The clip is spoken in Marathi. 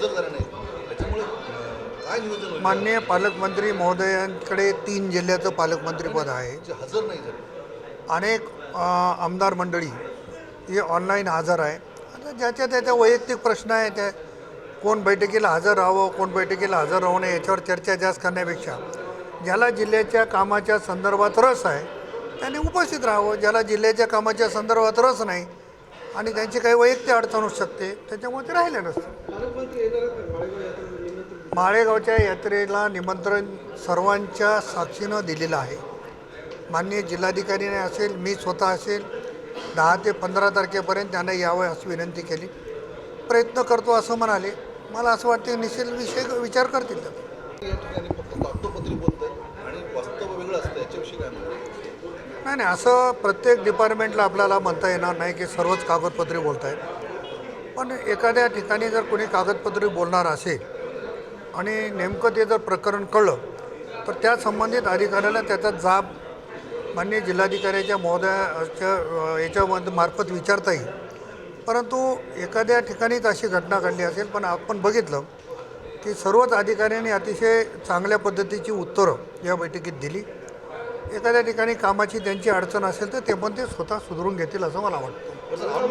हजर झाले नाहीत. त्याच्यामुळे काय नियोजन होईल? माननीय पालकमंत्री महोदयांकडे तीन जिल्ह्याचं पालकमंत्रीपद आहे. जे हजर नाही झाले. अनेक अ, आमदार मंडळी ही ऑनलाईन हजर आहे. आता ज्याच्या त्याच्या वैयक्तिक प्रश्न आहे त्या कोण बैठकीला हजर राहावं कोण बैठकीला हजर राहू नये याच्यावर चर्चा जास्त करण्यापेक्षा ज्याला जिल्ह्याच्या कामाच्या संदर्भात रस आहे त्याने उपस्थित राहावं. ज्याला जिल्ह्याच्या कामाच्या संदर्भात रस नाही आणि त्यांची काही वैयक्तिक अडचण होऊ शकते त्याच्यामुळे ते राहिले नसते. माळेगावच्या यात्रेला निमंत्रण सर्वांच्या साक्षीनं दिलेलं आहे. माननीय जिल्हाधिकारीने असेल मी स्वतः असेल दहा ते पंधरा तारखेपर्यंत त्यांना यावं अशी विनंती केली. प्रयत्न करतो असं म्हणाले. मला असं वाटतं निश्चित विषय विचार करतील. नाही नाही असं प्रत्येक डिपार्टमेंटला आपल्याला म्हणता येणार नाही की सर्वच कागदपत्रे बोलत आहेत पण एखाद्या ठिकाणी जर कोणी कागदपत्रे बोलणार असेल आणि नेमकं ते जर प्रकरण कळलं तर त्या संबंधित अधिकाऱ्याला त्याचा जाब माननीय जिल्हाधिकाऱ्याच्या महोदयाच्या याच्यामध्ये मार्फत विचारता येईल. परंतु एखाद्या ठिकाणीच अशी घटना घडली असेल पण आपण बघितलं की सर्वच अधिकाऱ्यांनी अतिशय चांगल्या पद्धतीची उत्तरं या बैठकीत दिली. एखाद्या ठिकाणी कामाची त्यांची अडचण असेल तर ते पण ते स्वतः सुधारून घेतील असं मला वाटतं.